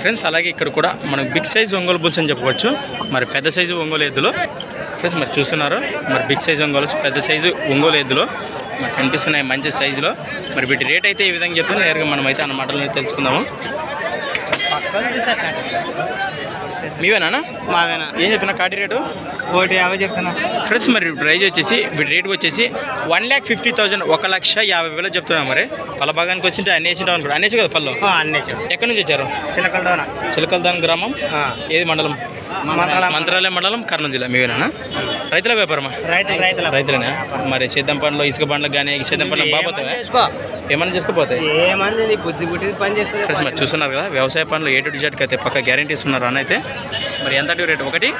Friends అలాగే ఇక్కడ కూడా మనం బిగ్ సైజ్ ఒంగోలు బుల్స్ అని చెప్పవచ్చు. మరి పెద్ద సైజు ఒంగోలు ఎద్దులు. ఫ్రెండ్స్ మరి చూస్తున్నారు? మరి బిగ్ సైజ్ ఒంగోలు పెద్ద సైజు ఒంగోలు ఎద్దులు. మరి కనిపిస్తున్నాయి మంచి సైజులో మరి వీటి రేట్ అయితే ఈ విధంగా చెప్తే నేరుగా మనం అయితే అన్న మాటలు తెలుసుకుందాము. మీవేనా మావేనా. ఏం చెప్పిన కాటి రేటు? ఒకటి యాభై చెప్తున్నా. ఫ్రెండ్స్ మరి ప్రైజ్ వచ్చేసి వీటి రేట్ వచ్చేసి వన్ ల్యాక్ ఫిఫ్టీ థౌసండ్ ఒక లక్ష యాభై వేలు చెప్తున్నాం మరి. పల్ల భాగానికి వచ్చింటే అన్నేసింటాం అనుకో అనేసి కదా పళ్ళు? అన్నేసి ఎక్కడి నుంచి వచ్చారు? చిలకలదోన. చిలకల్దాన్ గ్రామం? ఏది మండలం? మంత్రాలయం. మండలం కర్నూలు జిల్లా. మీవేనా రైతుల వ్యాపారమా? రైతులు రైతుల రైతులేనా? మరి సేద్యం పండ్లు ఇసుక పండ్లకు కానీ సేద్యం పండ్లకు బాగుపోతావా చేసుకో? ఏమైనా చేసుకోపోతాయి? మరి చూస్తున్నారు కదా వ్యవసాయ పనులు ఏ టు డిజెట్కి అయితే పక్క గ్యారంటీస్ ఉన్నారు అని అయితే మరి ఎంత రేట్ ఒకటి?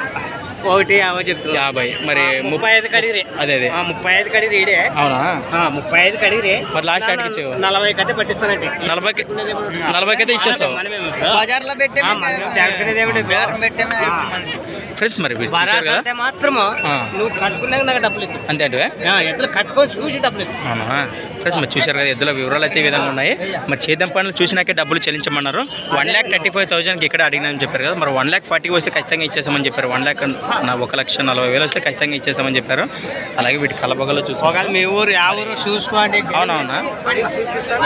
ఒకటి యాభై చెప్తున్నా. యాభై. మరి ముప్పై ఐదు కడిగిరే. అదే అదే. ముప్పై ఐదు కడిగి రీడే అవునా? ఆ, ముప్పై ఐదు కడిగిరే. మరి లాస్ట్ ఆడికి ఇచ్చేవా? నలభై కతే పట్టిస్తానంటే. నలభైకి నలభైకి అయితే ఇచ్చేస్తావు? బజార్లో పెట్టే ఫ్రెండ్స్ మరి మాత్రము. నువ్వు కట్టుకున్నాక నాకు డబ్బులు ఇద్దు అంతే అంటే ఎట్లా కట్టుకొని చూసి డబ్బులు అవునా? ఫ్రెండ్స్ మరి చూశారు కదా ఎద్దుల వివరాలు అయితే ఈ విధంగా ఉన్నాయి. మరి చేద్దాం పనులు చూసినాకే డబ్బులు చెల్లించమన్నారు. వన్ ల్యాక్ థర్టీ ఫైవ్ థౌసండ్కి ఇక్కడ అడిగినామని చెప్పారు కదా మరి వన్ ల్యాక్ ఫార్టీకి వస్తే ఖచ్చితంగా ఇచ్చేసామని చెప్పారు. వన్ ల్యాక్ నా ఒక లక్ష నలభై వేలు వస్తే ఖచ్చితంగా ఇచ్చేసామని చెప్పారు. అలాగే వీటి కలబగలో చూసాం. ఒకవేళ మీ ఊరు ఆ ఊరు చూసుకోండి. అవునవునా?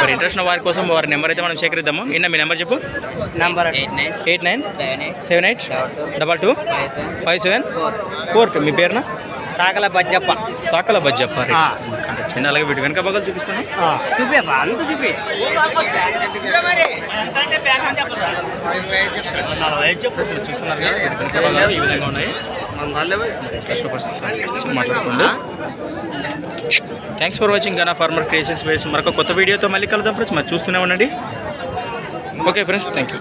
మరి ఇంట్రెస్ట్ ఉన్న వారి కోసం వారి నెంబర్ అయితే మనం సేకరిద్దాము. ఇన్న మీ నెంబర్ చెప్పు? Number eight nine seven eight double two five seven four. Two. మీ పేరున? సాకల బజ్జప్ప. సాకల బజ్జప్ప చిన్న అలాగే వీటి వెనక బగలు చూపిస్తాను. చూపి అంత చూపి. చూస్తున్నారు కదా వీటి వెనక భాగాలు ఈ విధంగా ఉన్నాయి. కష్టపడి మాట్లాడుకోండి. థ్యాంక్స్ ఫర్ వాచింగ్ గనా ఫార్మర్ క్రియేషన్స్ బేస్ మరొక కొత్త వీడియోతో మళ్ళీ కలుద్దాం ఫ్రెండ్స్ మరి చూస్తూనే ఉండండి. Okay friends thank you